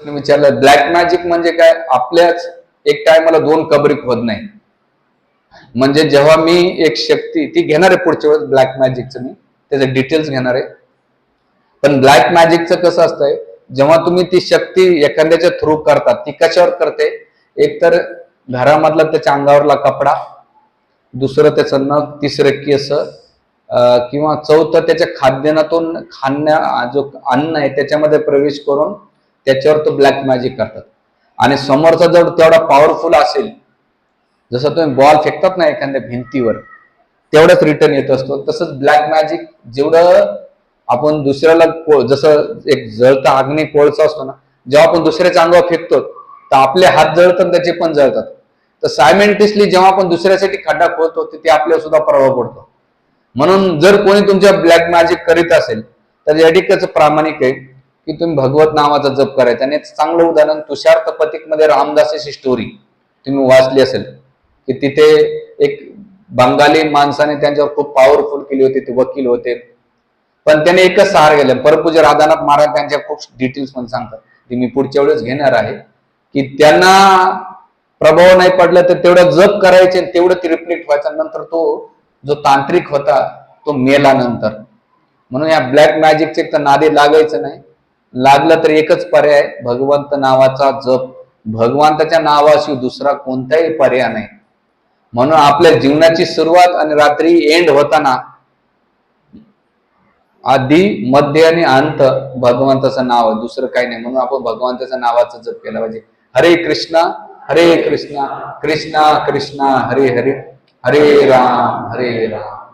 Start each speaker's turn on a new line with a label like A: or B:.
A: प्रश्न विचारला black magic म्हणजे काय? आपल्याच एक टायमाला दोन कबरी होत नाही. म्हणजे जेव्हा मी एक शक्ती ती घेणार आहे पुढच्या वेळेस ब्लॅक मॅजिकचं मी त्याचे डिटेल्स घेणार आहे. पण ब्लॅक मॅजिकचं कसं असतंय जेव्हा तुम्ही ती शक्ती एखाद्याच्या थ्रू करतात ती कशावर करते? एक तर घरामधला त्याच्या अंगावरला कपडा दुसरं त्याचं नग तिसरं केस किंवा चौथं त्याच्या खाद्यानातून खाण्या जो अन्न आहे त्याच्यामध्ये प्रवेश करून त्याच्यावर तो ब्लॅक मॅजिक करतात. आणि समोरचा जर तेवढा पॉवरफुल असेल जसं तुम्ही बॉल फेकतात ना एखाद्या भिंतीवर तेवढंच रिटर्न येत असतो. तसंच ब्लॅक मॅजिक जेवढं आपण दुसऱ्याला जसं एक जळता अग्नी कोळसा असतो ना जेव्हा आपण दुसऱ्याच्या अंगावर फेकतो तर आपले हात जळतात त्याचे पण जळतात. तर सायमेंटिसली जेव्हा आपण दुसऱ्यासाठी खड्डा खोदतो तर ते आपल्याला सुद्धा प्रभाव पडतो. म्हणून जर कोणी तुमच्या ब्लॅक मॅजिक करीत असेल तर याडिकच प्रामाणिक आहे. की तुम्ही भगवत नावाचा जप करायचा. आणि चांगलं उदाहरण तुषार तपतिकमध्ये रामदासाची स्टोरी तुम्ही वाचली असेल. की तिथे एक बंगाली माणसाने त्यांच्यावर खूप पॉवरफुल केली होती. ते वकील होते. पण त्याने एकच सहार गेले परपूज्य राधानाथ महाराज त्यांच्या खूप डिटेल्स पण सांगतात. ते मी पुढच्या वेळेस घेणार आहे. की त्यांना प्रभाव नाही पडला तर तेवढं जप करायचे तेवढं ते रिफ्लेक्ट व्हायचं. नंतर तो जो तांत्रिक होता तो मेला नंतर. म्हणून या ब्लॅक मॅजिकचे तर नादे लागायचं नाही. लागलं तर एकच पर्याय भगवंत नावाचा जप. भगवंताच्या नावाशिवाय दुसरा कोणताही पर्याय नाही. म्हणून आपल्या जीवनाची सुरुवात आणि रात्री एंड होताना आधी मध्य आणि अंत भगवंताचं नाव आहे. दुसरं काही नाही. म्हणून आपण भगवंताच्या नावाचा जप केला पाहिजे. हरे कृष्णा हरे कृष्णा कृष्णा कृष्णा हरे हरे हरे राम हरे राम.